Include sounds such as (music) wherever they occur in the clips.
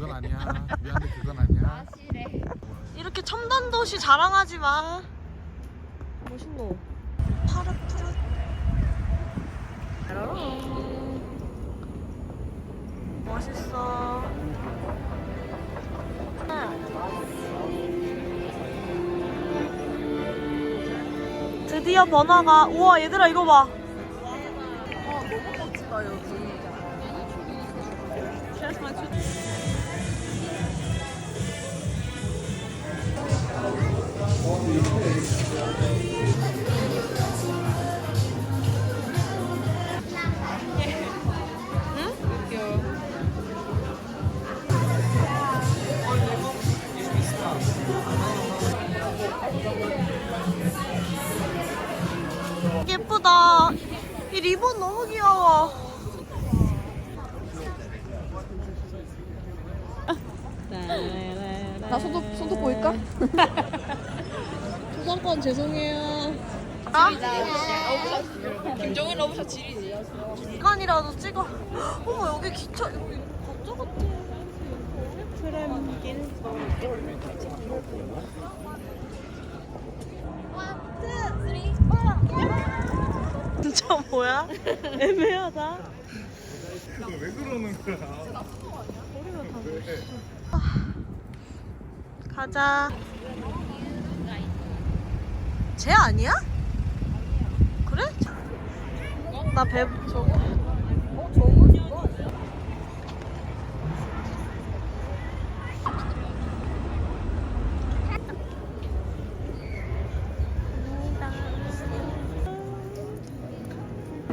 그건 아니야. 미안해 그건 아니야. 이렇게 첨단 도시 자랑하지 마. 멋있노. 파릇푸릇. 짜라랑. 멋있어. 드디어 번화가. 우와 얘들아 이거 봐. 예쁘다. 이 리본 너무 귀여워. 나 손톱 손톱 보일까? (laughs) 초상권 죄송해요. 아? 김정은 러브샷 지리지. 기간이라도 찍어. 어머 여기 기차 여기 가짜 같아. 진짜 뭐야? 애매하다. 왜 그러는 거야? 가자. 쟤 아니야? 그래? 나 배. 저거.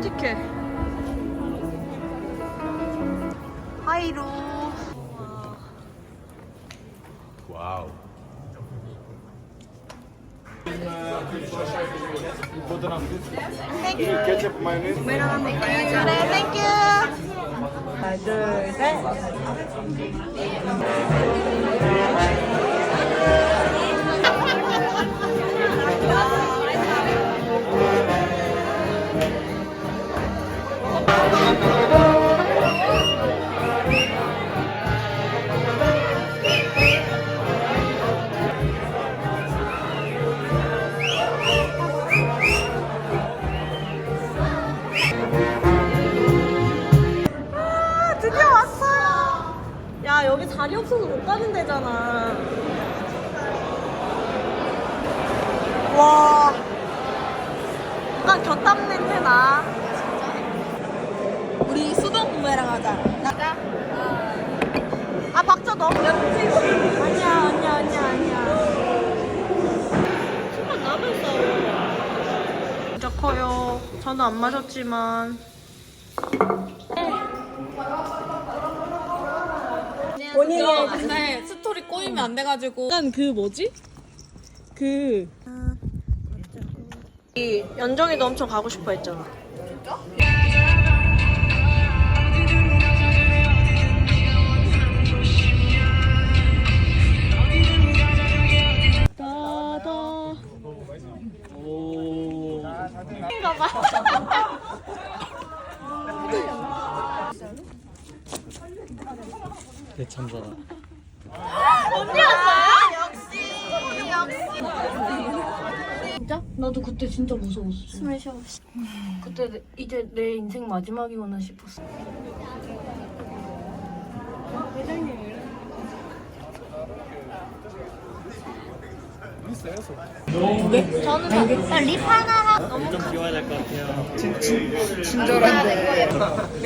티켓. 하이루. 와우. 케첩 마요네즈. 그래, 땡큐. 하나, 둘, 셋. 자리 없어서 못 가는 데잖아. 와. 약간 곁담 냄새 나. 우리 수동 구매랑 하자. 나가. 아, 박자 너무 연지. 아니야, 아니야, 아니야, 아니야. 술만 나면 싸워. 진짜 커요. 저는 안 마셨지만. 본인의 맨날 스토리 꼬이면 안 돼가지고. 약간 그 뭐지? 그. 이 연정이도 엄청 가고 싶어 했잖아. 다다. 대참사다. 진짜? 나도 그때 진짜 무서웠어. 숨을 쉬어. 그때 내- 이제 내 인생 마지막이구나 싶었어. 좀 비워야 될 것 같아요.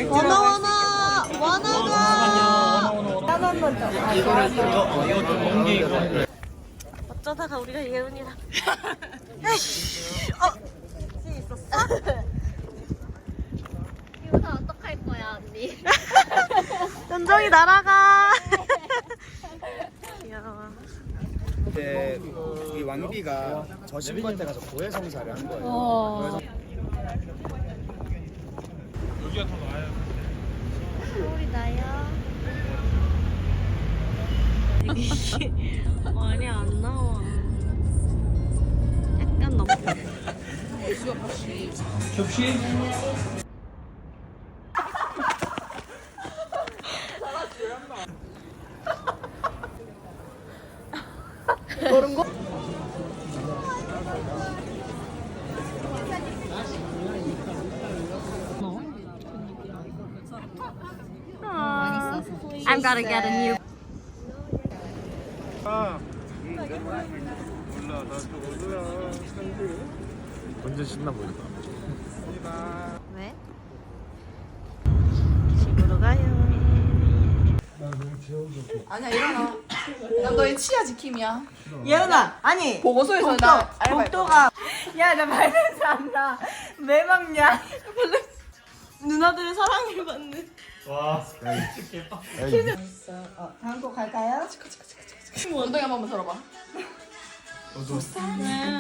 원아 원아 원아가. 이거 이거 좀 옮기고. 어쩌다가 우리가 예은이랑. (laughs) 에이씨, 어. 씨 있었어? 이거 어떡할 거야 언니? (laughs) 연정이 날아가. (laughs) 귀여워. 그때 이 왕비가 저 신부한테 가서 고해성사를 한 거예요. 여기가 더 나아요. 서울이 나요. 말이 안 나와. 약간 너무. I'm gonna get a new. 완전 신나 보인다. 왜? 집으로 가요. 아니야 일어나. 난 너의 치아 지킴이야. 예은아, 아니. 보고서에서 복도, 나 알바했거든. 복도가. 야, 나 말냄새 안 나. 왜 막냐? 누나들의 사랑을 받는. 어, 다음 곡 갈까요? 엉덩이 한 번만 들어봐.